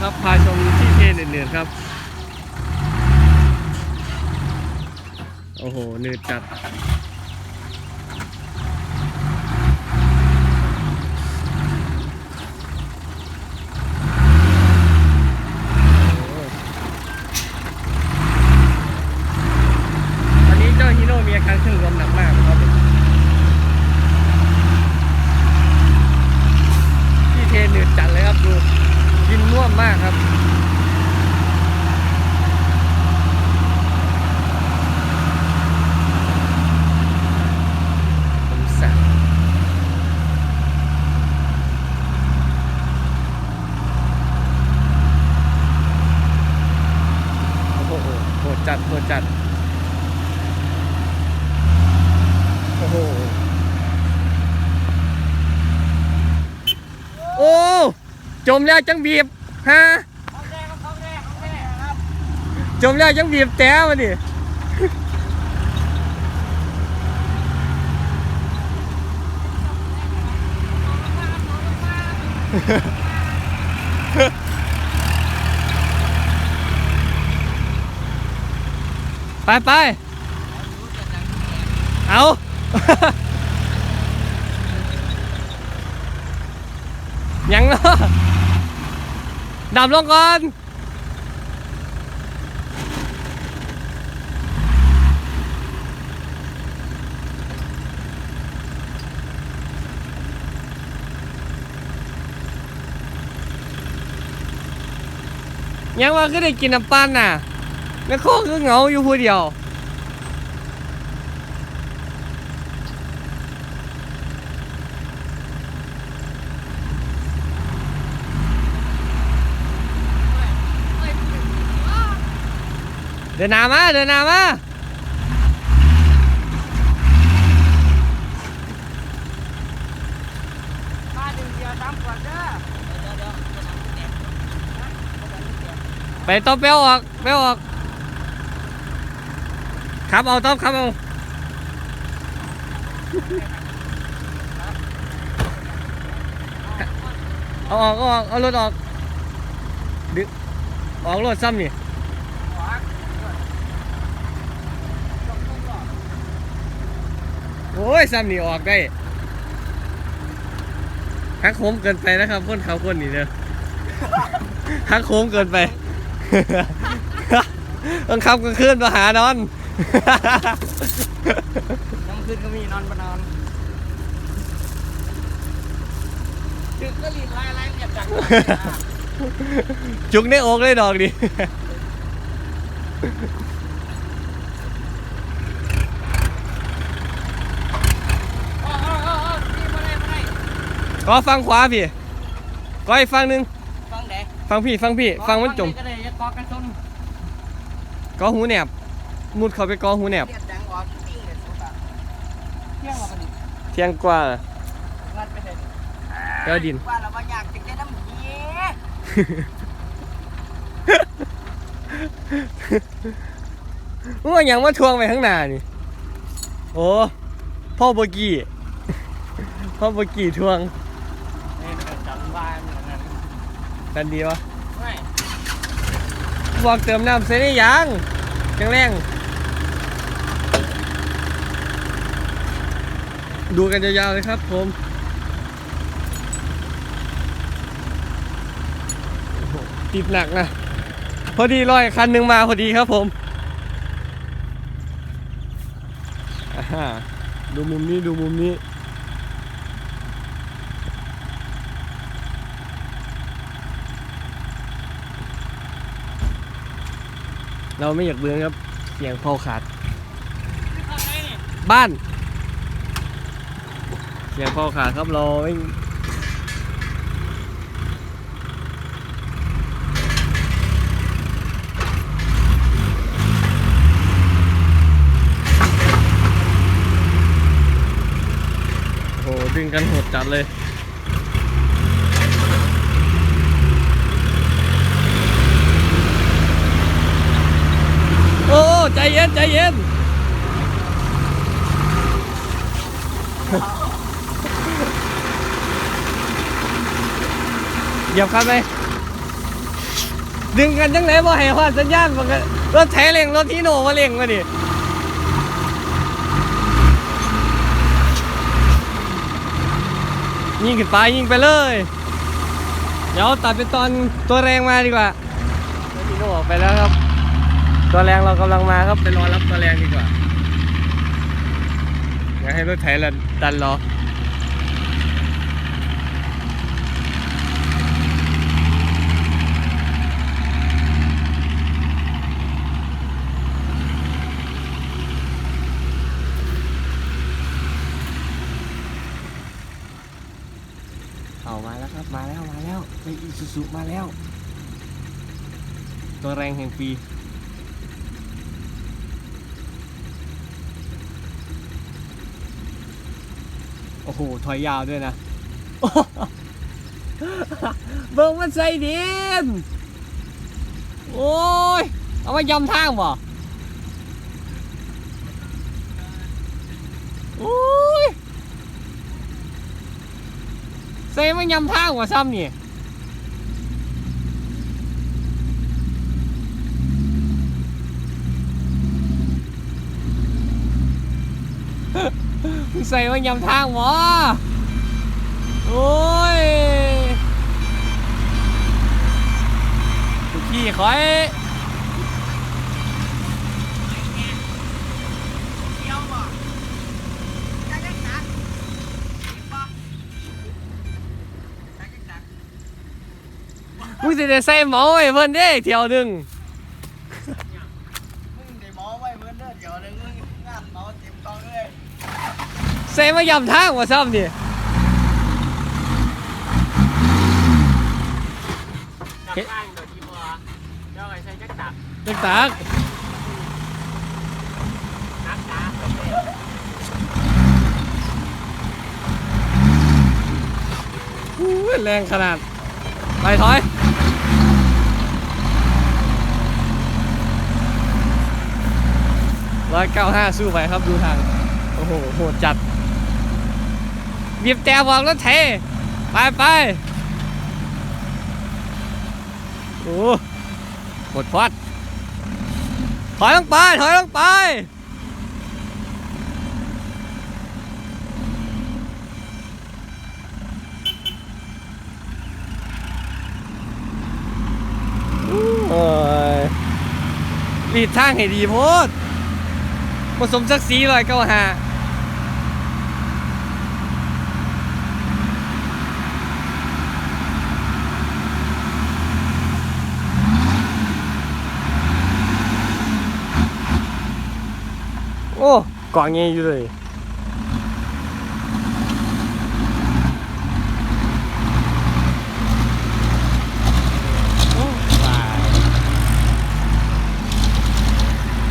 ครับ พาชมที่เทเนืดๆครับ โอ้โหเนืดจัด วันนี้เจ้าฮีโร่มีอาการขึ้นลมหนักมากครับผมที่เทหนืดจัดเลยครับดูกินน่วมมากครับ ผมสั่งโอ้โหโหดจัดโหดจัด โอ้โห โอ้ จมแล้วจังบีบฮะจมแล้วจังบีบแต้มาดิไปไปเอายังเนาะ ดับลงก่อน ยังว่าก็ได้กินน้ำปั้นน่ะแม่โคก็เหงาอยู่ผู้เดียว เดินหนามา เดินหนามา มาดึงเดียวตามก่อนเด้อเดี๋ยวเดี๋ยวไปต้มเปรี้ยวออกเปรี้ยวออกขับเอาต้มขับเอาเอาออกเอาออกเอารถออกดึงออกรถซ้ำนี่ อ้ยซ้ำนี่ออกได้หักโค้งเกินไปนะครับคนเขาคนนี้เนอะหักโค้งเกินไปต้องขับกลางคืนมาหานอนกลางคืนก็มีนอนบนอนดึกก็รีดไล่ไล่เงียบจังจุกในอกเลยดอกดิ โอ้โอ้โอ้โอ้นี่มาได้มาได้ ก็ฟังขวาพี่ก็อีกฟังหนึ่งฟังแดกฟังพี่ฟังพี่ ฟังมันจมก็ได้อย่ากอกันชนก็หูแหนบมุดเข้าไปกอหูแหนบเลียดดังออกปิ้งเลยสุดอะเที่ยงว่าปะนี่เที่ยงกว่ารัดไปเลยก็ดินว่าเราบ่อยากจะได้น้ำเหี้ยว่าอย่างมาทวงไปข้างหน้านี่โอ้พ่อโบกี้พ่อโบกี้ทวงนี่เป็นจำ บ้านเหมือนกันกันดีวะไม่บอกเติมน้ำเสร็จได้ยังแข็งแรง ดูกันยาวๆเลยครับผมโอ้โหติดหนักนะ พอดีลอยคันหนึ่งมาพอดีครับผมอ่าฮะดูมุมนี้ดูมุมนี้ เราไม่อยากเบืองครับ เสียงพอขาด บ้าน เสียงพอขาดครับเราไม่โอ้โหดึงกันโหดจัดเลย โอ้ ใจเย็นใจเย็นเหยียบครับไหมดึงกันจังไหนบ่ให้ฮอดสัญญาณบ่ก็รถไถเร่งรถที่โน่มาเร่งมาดิยิงขึ้นไปยิงไปเลย เดี๋ยวตัดเป็นตอนตัวแรงมาดีกว่ารถทีโนไปแล้วครับ ตัวแรงเรากำลังมาครับไปรอรับตัวแรงดีกว่าอยากให้รถไถละดันรอเอามาแล้วครับ มาแล้ว มาแล้วไออีซูซูมาแล้ว ตัวแรงแห่งปี อ้โห ถอยยาวด้วยนะ เบิ้งมันใส่ดิน โอ้ย เอามายำทางบ่โอ้ยใส่มายำทางบ่ซ้ำนี่ ใส่มันยำทางวะโอ้ยทุกที่คอยมึงจะได้ใส่หมอไว้เพิ่นเด้เที่ยวหนึ่ง มึงได้หมอไว้เพิ่นเด้อเดี๋ยวหนึงมึงงานหมอเต็มกองเลย ใส่มายำทางว่ะซ้ำนี่จักบ้างโดดทีบัวเจ้าไอ้ใช้จักตักตึกตักนักตาอู้ยแรงขนาด ไปถอย ร้อยเก้าห้าสู้ไปครับดูทาง โอ้โห โหดจัด บีบแต่บอกรถเทไปไปโอ้หดพอดถอยลงไป ถอยลงไป โอ้ยรีดทางให้ดีโพดผสมสักสีลอยเก้าหา โอ้กล่องเงี้ยอยู่เลย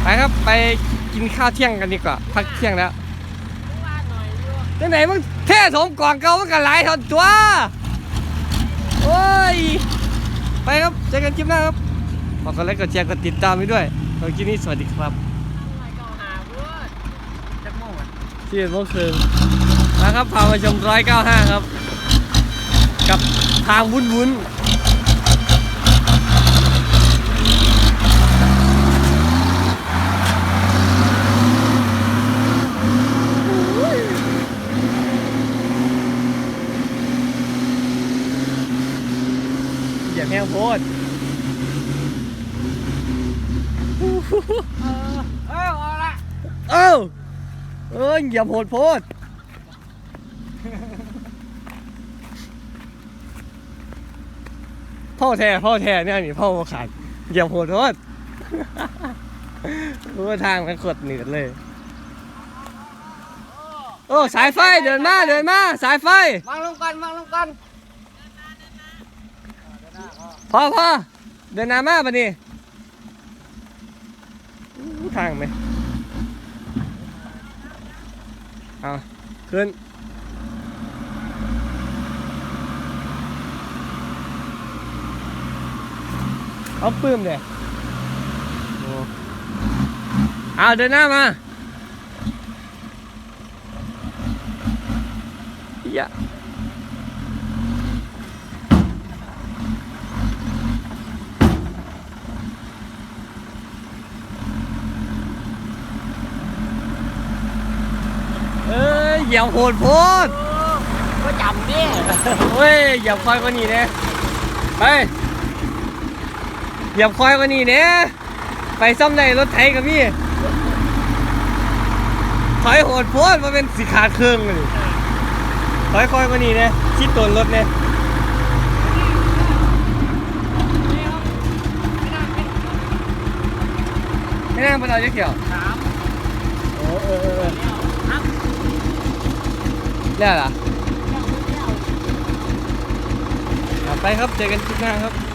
ไปครับไปกินข้าวเที่ยงกันดีกว่าพักเที่ยงแล้วว่าหน่อยอยู่จังไหนมึงเท่สมกล่องเก่ามันก็หลายเทอนตัวโอ้ยไปครับเจอกันคลิปหน้าครับฝากกดไลค์กดแชร์กดติดตามไปด้วยตอนคลิปนี้สวัสดีครับ อะไรเก่าหาเพื่อน จักโมง อะที่เมื่อคืนนะครับพามาชมร้อยเก้าห้าครับ กับทางวุ้นวุ้นอย่าแม่งโพดเออ เออเอาละ เอ้า เอ้ยอย่าโหดโพดพ่อแท้พ่อแท้เนี่ยนี่พ่อมาขาดอย่าโหดโทษรู้ว่าทางมันขดหนืดเลย โอ้สายไฟเดินมาเดินมาสายไฟวางลงกันวางลงกันพ่อพ่อเดินหนามาปะนี่อู้ทางไหม เอาขึ้น เอาปื้มเด้อเอาเดินหน้ามาอย่า เหยียบโหดโพดก็จำดิเฮ้ยเหยียบคอยกว่านี้เนี่ยไปเหยียบคอยกว่านี้เนี่ยไปซ่อมในรถไถกับพี่ถอยโหดโพดมาเป็นสีขาดเครื่องเลยถอยคอยกว่านี้เนี่ยชิดตัวรถเนี่ยไม่นั่งเป็นเราจะเกี่ยวสามเออเออ เออครับแล้วเหรอไปครับเจอกันคลิปหน้าครับ